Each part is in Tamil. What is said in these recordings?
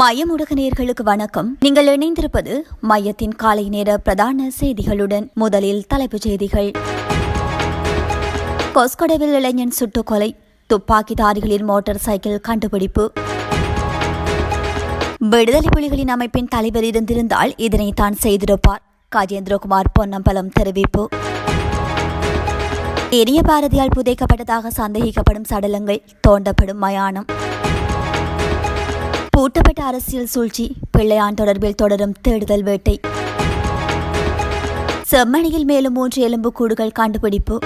மையம் நேர்களுக்கு வணக்கம். நீங்கள் இணைந்திருப்பது மையத்தின் காலை நேர பிரதான செய்திகளுடன் முதலில் தலைப்புச் செய்திகள். கொஸ்கொடவில் இளைஞன் சுட்டுக்கொலை துப்பாக்கிதாரிகளின் மோட்டார் சைக்கிள் கண்டுபிடிப்பு. விடுதலை புலிகளின் அமைப்பின் தலைவர் இருந்திருந்தால் இதனை தான் செய்திருப்பார். கஜேந்திரகுமார் பொன்னம்பலம் தெரிவிப்பு. எரிய பாரதியால் புதைக்கப்பட்டதாக சந்தேகிக்கப்படும் சடலங்கள் தோண்டப்படும் மயானம். பூட்டப்பட்ட அரசியல் சூழ்ச்சி பிள்ளையான் தொடர்பில் தொடரும் தேடுதல் வேட்டை. செம்மணியில் மேலும் மூன்று எலும்புக்கூடுகள் கண்டுபிடிப்பு.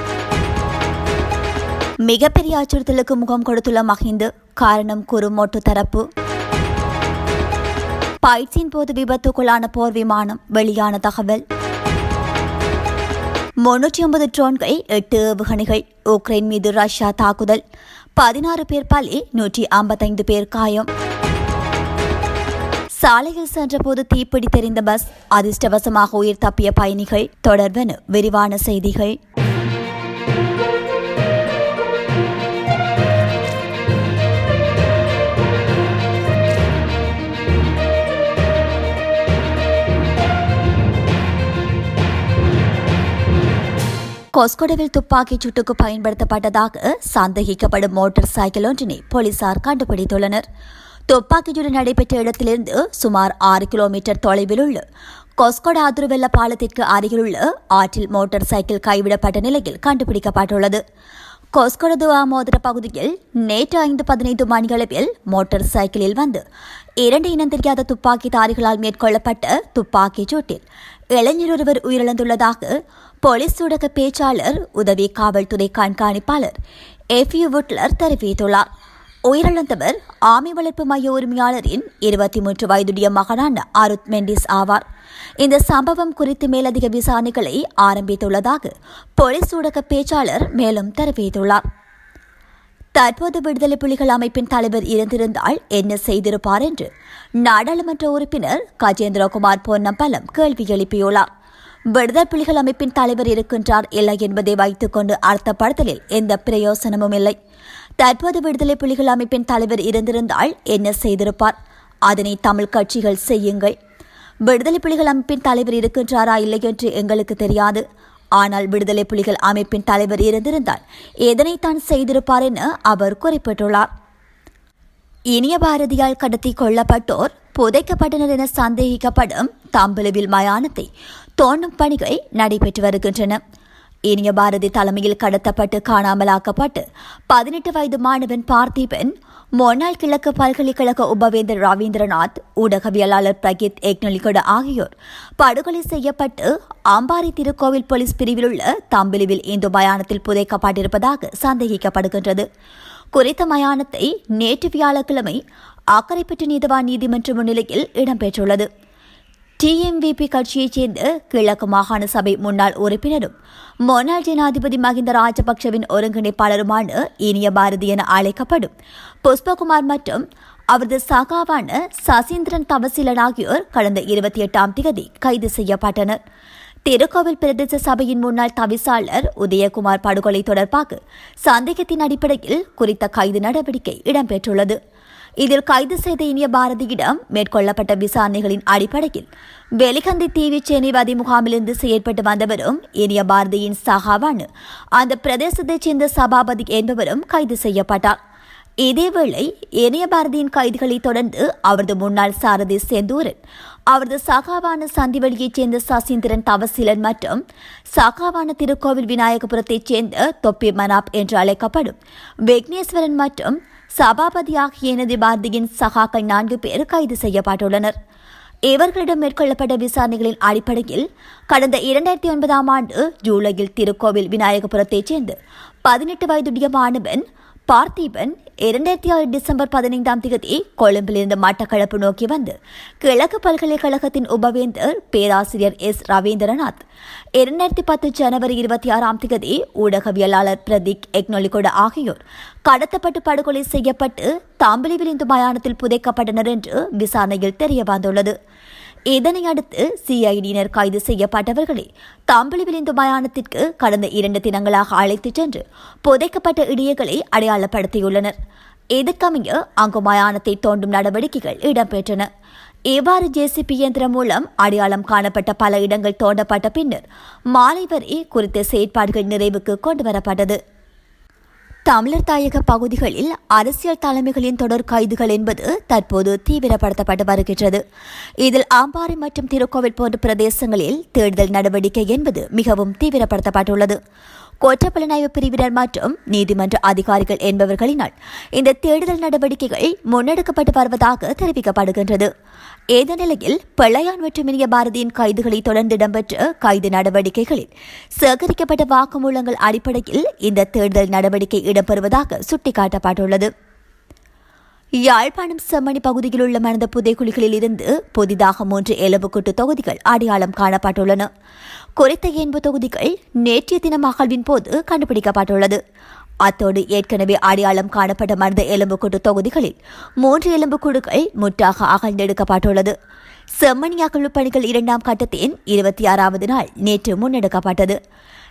மிகப்பெரிய அச்சுறுத்தலுக்கு முகம் கொடுத்துள்ள மஹிந்து காரணம் கூறும் மொட்டு தரப்பு பயிற்சியின் போது விபத்துக்குள்ளான போர் விமானம் வெளியான தகவல். முன்னூற்றி ஒன்பது ட்ரோன்கள் எட்டு ஏவுகணைகள் உக்ரைன் மீது ரஷ்யா தாக்குதல். பதினாறு பேர் பலி நூற்றி ஐம்பத்தைந்து பேர் காயம். சாலையில் சென்றபோது தீப்பிடி தெரிந்த பஸ் அதிர்ஷ்டவசமாக உயிர் தப்பிய பயணிகள் தொடர்பென விரிவான செய்திகள். கொஸ்கொடவில் துப்பாக்கிச் சுட்டுக்கு பயன்படுத்தப்பட்டதாக சந்தேகிக்கப்படும் மோட்டார் சைக்கிள் ஒன்றினை போலீசார் கண்டுபிடித்துள்ளனர். துப்பாக்கியுடன் நடைபெற்ற இடத்திலிருந்து சுமார் ஆறு கிலோமீட்டர் தொலைவில் உள்ள கொஸ்கொட ஆதுருவெல்ல பாலத்திற்கு அருகிலுள்ள ஆற்றில் மோட்டார் சைக்கிள் கைவிடப்பட்ட நிலையில் கண்டுபிடிக்கப்பட்டுள்ளது. கொஸ்கொடதுவா மோதிர பகுதியில் நேற்று ஐந்து பதினைந்து மணியளவில் மோட்டார் சைக்கிளில் வந்து இரண்டு இனம் தெரியாத துப்பாக்கிதாரிகளால் மேற்கொள்ளப்பட்ட துப்பாக்கிச் சூட்டில் இளைஞர் ஒருவர் உயிரிழந்துள்ளதாக போலீஸ் ஊடக பேச்சாளர் உதவி காவல்துறை கண்காணிப்பாளர் எஃப் யூ வுட்லர் தெரிவித்துள்ளார். உயிரிழந்தவர் ஆமை வளர்ப்பு மைய உரிமையாளரின் இருபத்தி மூன்று வயதுடைய மகனான அருத் மெண்டிஸ் ஆவார். இந்த சம்பவம் குறித்து மேலதிக விசாரணைகளை ஆரம்பித்துள்ளதாக போலீஸ் ஊடக பேச்சாளர் மேலும் தெரிவித்துள்ளார். தற்போது விடுதலை புலிகள் அமைப்பின் தலைவர் இருந்திருந்தால் என்ன செய்திருப்பார் என்று நாடாளுமன்ற உறுப்பினர் கஜேந்திரகுமார் பொன்னம்பலம் கேள்வி எழுப்பியுள்ளார். விடுதலை புலிகள் அமைப்பின் தலைவர் இருக்கின்றார் இல்லை என்பதை வைத்துக்கொண்டு அர்த்தப்படுத்தலில் எந்த பிரயோசனமும் இல்லை. தற்போது விடுதலை புலிகள் அமைப்பின் தலைவர் இருந்திருந்தால் என்ன செய்திருப்பார்? அதனை தமிழ் கட்சிகள் செய்யுங்கள். விடுதலை புலிகள் அமைப்பின் தலைவர் இருக்கின்றாரா இல்லை என்று எங்களுக்கு தெரியாது. ஆனால் விடுதலை புலிகள் அமைப்பின் தலைவர் இருந்திருந்தால் எதனைத்தான் செய்திருப்பார் என அவர் குறிப்பிட்டுள்ளார். இனிய பாரதியால் கடத்தி கொல்லப்பட்டோர் புதைக்கப்பட்டனர் என சந்தேகிக்கப்படும் தம்பலுவில் மயானத்தை தோண்டும் பணிகள் நடைபெற்று வருகின்றன. இனிய பாரதி தலைமையில் கடத்தப்பட்டு காணாமலாக்கப்பட்டு பதினெட்டு வயது மாணவன் பார்த்திபன் முன்னாள் கிழக்கு பல்கலைக்கழக உபவேந்தர் ரவீந்திரநாத் ஊடகவியலாளர் பிரகித் எக்னலிகொட ஆகியோர் படுகொலை செய்யப்பட்டு அம்பாரி திருக்கோவில் போலீஸ் பிரிவில் உள்ள தம்பிலுவில் இந்து மயானத்தில் புதைக்கப்பட்டிருப்பதாக சந்தேகிக்கப்படுகின்றது. குறித்த மயானத்தை நேற்று வியாழக்கிழமை அக்கரைப்பற்று நீதவான் நீதிமன்ற முன்னிலையில் இடம்பெற்றுள்ளது. டிஎம்விபி கட்சியைச் சேர்ந்த கிழக்கு மாகாண சபை முன்னாள் உறுப்பினரும் முன்னாள் ஜனாதிபதி மஹிந்த ராஜபக்சவின் ஒருங்கிணைப்பாளருமான இனிய பாரதி என அழைக்கப்படும் புஷ்பகுமார் மற்றும் அவரது சகாவான சசீந்திரன் தவசிலன் ஆகியோர் கடந்த இருபத்தி எட்டாம் தேதி கைது செய்யப்பட்டனர். திருக்கோவில் பிரதேச சபையின் முன்னாள் தவிசாளர் உதயகுமார் படுகொலை தொடர்பாக சந்தேகத்தின் அடிப்படையில் குறித்த கைது நடவடிக்கை இடம்பெற்றுள்ளது. இதில் கைது செய்த இனிய பாரதியிடம் மேற்கொள்ளப்பட்ட விசாரணைகளின் அடிப்படையில் வெலிகந்தி தீவி சேனைவாதி முகாமிலிருந்து செயற்பட்டு வந்தவரும் இனிய பாரதியின் சகாவான அந்த பிரதேசத்தைச் சேர்ந்த சபாபதி என்பவரும் கைது செய்யப்பட்டார். இதேவேளை இணைய பாரதியின் கைதுகளை தொடர்ந்து அவரது முன்னாள் சாரதி செந்தூரன் அவரது சகாவான சந்திவெளியைச் சேர்ந்த சசீந்திரன் தவசிலன் மற்றும் சகாவான திருக்கோவில் விநாயகபுரத்தைச் சேர்ந்த தொப்பி மனாப் என்று அழைக்கப்படும் விக்னேஸ்வரன் மற்றும் சபாபதியாகிய எனது பாரதியின் சகாக்கள் நான்கு பேர் கைது செய்யப்பட்டுள்ளனர். இவர்களிடம் மேற்கொள்ளப்பட்ட விசாரணைகளின் அடிப்படையில் கடந்த இரண்டாயிரத்தி ஒன்பதாம் ஆண்டு ஜூலையில் திருக்கோவில் விநாயகபுரத்தைச் சேர்ந்து பதினெட்டு வயதுடைய மாணவன் பார்த்திபன் இரண்டாயிரத்தி ஆறு டிசம்பர் பதினைந்தாம் தேதி கொழும்பிலிருந்து மட்டக்களப்பு நோக்கி வந்து கிழக்கு பல்கலைக்கழகத்தின் உபவேந்தர் பேராசிரியர் எஸ். ரவீந்திரநாத். இரண்டாயிரத்தி பத்து ஜனவரி இருபத்தி ஆறாம் தேதி ஊடகவியலாளர் பிரதீக் எக்னொலிகொட ஆகியோர் கடத்தப்பட்டு படுகொலை செய்யப்பட்டு தாம்பலிவில் மயானத்தில் புதைக்கப்பட்டனர் என்று விசாரணையில் தெரிய வந்துள்ளது இதனையடுத்து சிஐடியினர் கைது செய்யப்பட்டவர்களை தாம்பலி விளிந்து மயானத்திற்கு கடந்த இரண்டு தினங்களாக அழைத்துச் சென்று புதைக்கப்பட்ட இடியங்களை அடையாளப்படுத்தியுள்ளனர். இதற்கமைய அங்கு மயானத்தை தோண்டும் நடவடிக்கைகள் இடம்பெற்றன. இவ்வாறு ஜேசிபி இயந்திரம் மூலம் அடையாளம் காணப்பட்ட பல இடங்கள் தோண்டப்பட்ட பின்னர் மாலை வரை குறித்த செயற்பாடுகள் நிறைவுக்கு கொண்டுவரப்பட்டது தமிழர் தாயக பகுதிகளில் அரசியல் தலைமைகளின் தொடர் கைதுகள் என்பது தற்போது தீவிரப்படுத்தப்பட்டு வருகின்றது. இதில் ஆம்பாறை மற்றும் திருக்கோவில் போன்ற பிரதேசங்களில் தேடுதல் நடவடிக்கை என்பது மிகவும் தீவிரப்படுத்தப்பட்டுள்ளது. குற்றப்புலனாய்வு பிரிவினர் மற்றும் நீதிமன்ற அதிகாரிகள் என்பவர்களினால் இந்த தேடுதல் நடவடிக்கைகள் முன்னெடுக்கப்பட்டு வருவதாக தெரிவிக்கப்படுகின்றது. இந்த நிலையில் பிள்ளையான் மற்றும் இனிய பாரதியின் கைதுகளை தொடர்ந்து இடம்பெற்ற கைது நடவடிக்கைகளில் சேகரிக்கப்பட்ட வாக்குமூலங்கள் அடிப்படையில் இந்த தேடுதல் நடவடிக்கை இடம்பெறுவதாக சுட்டிக்காட்டப்பட்டுள்ளது. யாழ்ப்பாணம் செம்மணி பகுதியில் உள்ள மனித புதைக்குழிகளில் இருந்து புதிதாக மூன்று எலும்புக்கூட்டு தொகுதிகள் அடையாளம் காணப்பட்டுள்ளன. குறித்த எண்பு தொகுதிகள் நேற்றைய தினம் அகழ்வின் போது கண்டுபிடிக்கப்பட்டுள்ளது. அத்தோடு ஏற்கனவே அடையாளம் காணப்பட்ட மனித எலும்புக்கூட்டு தொகுதிகளில் மூன்று எலும்புக்கூடுகள் முற்றாக அகழ்ந்தெடுக்கப்பட்டுள்ளது. செம்மணி அகழ்வு பணிகள் இரண்டாம் கட்டத்தின் இருபத்தி ஆறாவது நாள் நேற்று முன்னெடுக்கப்பட்டது.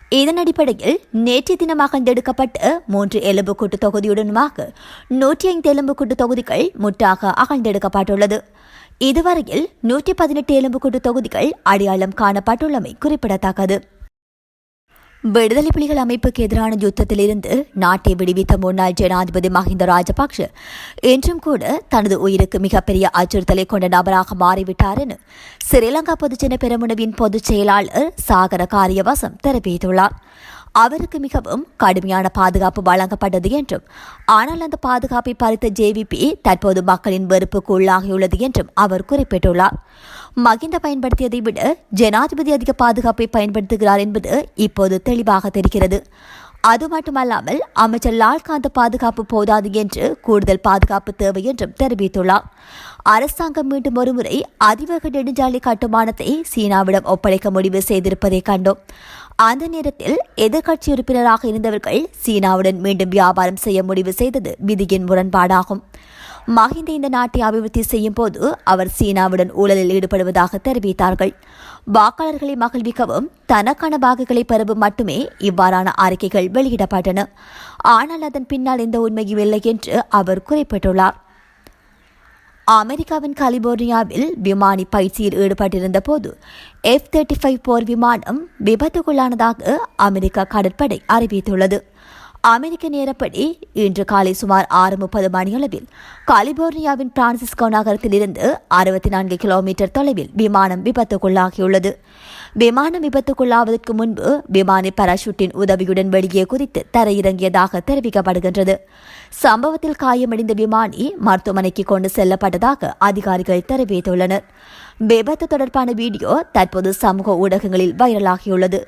இதன் அடிப்படையில் நேற்றைய தினம் அகழ்ந்தெடுக்கப்பட்ட மூன்று எலும்புக்கூட்டு தொகுதியுடனுமாக நூற்றி ஐந்து எலும்புக்கூட்டு தொகுதிகள் முற்றாக அகழ்ந்தெடுக்கப்பட்டுள்ளது. இதுவரையில் நூற்றி பதினெட்டு எலும்புக்கூட்டு தொகுதிகள் அடையாளம் காணப்பட்டுள்ளமை குறிப்பிடத்தக்கது. விடுதலை புலிகள் அமைப்புக்கு எதிரான யுத்தத்திலிருந்து நாட்டை விடுவித்த முன்னாள் ஜனாதிபதி மஹிந்த ராஜபக்ஷ இன்றும் கூட தனது உயிருக்கு மிகப்பெரிய அச்சுறுத்தலை கொண்ட நபராக மாறிவிட்டார் என ஸ்ரீலங்கா பொதுஜன பெருமுனவின் பொதுச் செயலாளர் சாகர காரியவாசம் தெரிவித்துள்ளார். அவருக்கு மிகவும் கடுமையான பாதுகாப்பு வழங்கப்பட்டது என்றும் ஆனால் அந்த பாதுகாப்பை பறித்த ஜேவிபி தற்போது மக்களின் வெறுப்புக்கு உள்ளாகியுள்ளது என்றும் அவர் குறிப்பிட்டுள்ளார். மகிந்த பயன்படுத்தியதை விட ஜனாதிபதி அதிக பாதுகாப்பை பயன்படுத்துகிறார் என்பது இப்போது தெளிவாக தெரிகிறது. அது மட்டுமல்லாமல் அமைச்சர் லால்காந்த பாதுகாப்பு போதாது என்று கூடுதல் பாதுகாப்பு தேவை என்றும் தெரிவித்துள்ளார். அரசாங்கம் மீண்டும் ஒருமுறை அதிவேக நெடுஞ்சாலை கட்டுமானத்தை சீனாவிடம் ஒப்படைக்க முடிவு செய்திருப்பதை கண்டோம். அந்த நேரத்தில் எதிர்க்கட்சி உறுப்பினராக இருந்தவர்கள் சீனாவுடன் மீண்டும் வியாபாரம் செய்ய முடிவு செய்தது விதியின் முரண்பாடாகும். மஹிந்த இந்த நாட்டை அபிவிருத்தி செய்யும் போது அவர் சீனாவுடன் ஊழலில் ஈடுபடுவதாக தெரிவித்தார்கள். வாக்காளர்களை மகிழ்விக்கவும் தனக்கான வாக்குகளை பெறவும் மட்டுமே இவ்வாறான அறிக்கைகள் வெளியிடப்பட்டன. ஆனால் அதன் பின்னால் எந்த உண்மையும் இல்லை என்று அவர் குறிப்பிட்டுள்ளார். அமெரிக்காவின் கலிபோர்னியாவில் விமானி பயிற்சியில் ஈடுபட்டிருந்த போது எஃப் தேர்ட்டி ஃபைவ் போர் விமானம் விபத்துக்குள்ளானதாக அமெரிக்க கடற்படை அறிவித்துள்ளது. அமெரிக்க நேரப்படி இன்று காலை சுமார் ஆறு முப்பது மணியளவில் கலிபோர்னியாவின் பிரான்சிஸ்கோ நகரத்திலிருந்து அறுபத்தி நான்கு கிலோமீட்டர் தொலைவில் விமானம் விபத்துக்குள்ளாகியுள்ளது. விமானம் விபத்துக்குள்ளாவதற்கு முன்பு விமானி பராசூட்டின் உதவியுடன் வெளியே குதித்து தரையிறங்கியதாக தெரிவிக்கப்படுகின்றது. சம்பவத்தில் காயமடைந்த விமானி மருத்துவமனைக்கு கொண்டு செல்லப்பட்டதாக அதிகாரிகள் தெரிவித்துள்ளனர். விபத்து தொடர்பான வீடியோ தற்போது சமூக ஊடகங்களில் வைரலாகியுள்ளது.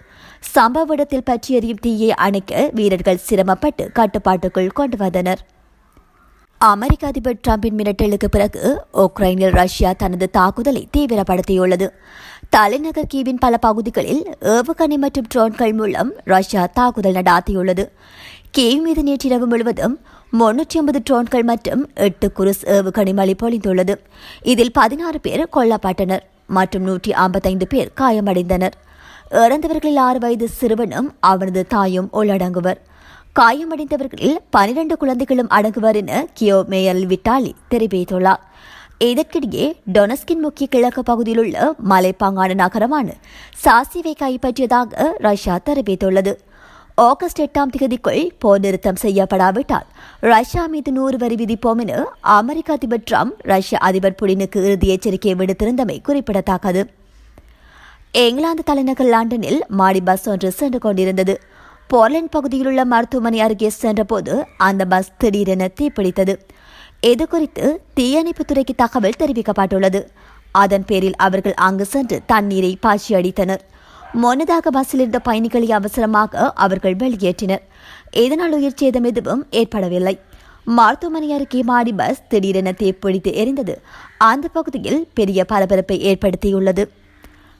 சம்பவ இடத்தில் பற்றியறியும் தீயை அணைக்க வீரர்கள் சிரமப்பட்டு கட்டுப்பாட்டுக்குள் கொண்டு வந்தனர். அமெரிக்க அதிபர் டிரம்பின் மிரட்டலுக்கு பிறகு உக்ரைனில் ரஷ்யா தனது தாக்குதலை தீவிரப்படுத்தியுள்ளது. தலைநகர் கீவின் பல பகுதிகளில் ஏவுகணை மற்றும் ட்ரோன்கள் மூலம் ரஷ்யா தாக்குதல் நடாத்தியுள்ளது. கீவ் மீது நேற்றிரவு முழுவதும் முன்னூற்றி ஐம்பது ட்ரோன்கள் மற்றும் எட்டு குருஸ் ஏவுகணை மழை பொழிந்துள்ளது. இதில் பதினாறு பேர் கொல்லப்பட்டனர் மற்றும் நூற்றி ஐம்பத்தைந்து பேர் காயமடைந்தனர். இறந்தவர்களில் ஆறு வயது சிறுவனும் அவனது தாயும் உள்ளடங்குவர். காயமடைந்தவர்களில் பனிரெண்டு குழந்தைகளும் அடங்குவர் என கியோ மேயர் விட்டாலி தெரிவித்துள்ளார். இதற்கிடையே டொனஸ்கின் முக்கிய கிழக்கு பகுதியில் உள்ள மலைப்பாங்கான நகரமான சாசிவை கைப்பற்றியதாக ரஷ்யா தெரிவித்துள்ளது. ஆகஸ்ட் எட்டாம் தேதிக்குள் போர் நிறுத்தம் செய்யப்படாவிட்டால் ரஷ்யா மீது நூறு வரி விதிப்போம் என அமெரிக்க அதிபர் டிரம்ப் ரஷ்ய அதிபர் புடினுக்கு இறுதி எச்சரிக்கை விடுத்திருந்தமை குறிப்பிடத்தக்கது. இங்கிலாந்து தலைநகர் லண்டனில் மாடி பஸ் ஒன்று சென்று கொண்டிருந்தது. போர்லண்ட் பகுதியில் உள்ள மருத்துவமனை அருகே சென்றபோது அந்த பஸ் திடீரென தீப்பிடித்தது. இது குறித்து தீயணைப்புத்துறைக்கு தகவல் தெரிவிக்கப்பட்டுள்ளது. அதன் பேரில் அவர்கள் அங்கு சென்று தண்ணீரை பாய்ச்சி அடித்தனர். முன்னதாக பஸ்ஸில் இருந்த பயணிகளை அவசரமாக அவர்கள் வெளியேற்றினர். இதனால் உயிர் சேதம் எதுவும் ஏற்படவில்லை. மருத்துவமனை அருகே மாடி பஸ் திடீரென தீப்பிடித்து எரிந்தது. அந்த பகுதியில் பெரிய பரபரப்பை ஏற்படுத்தியுள்ளது.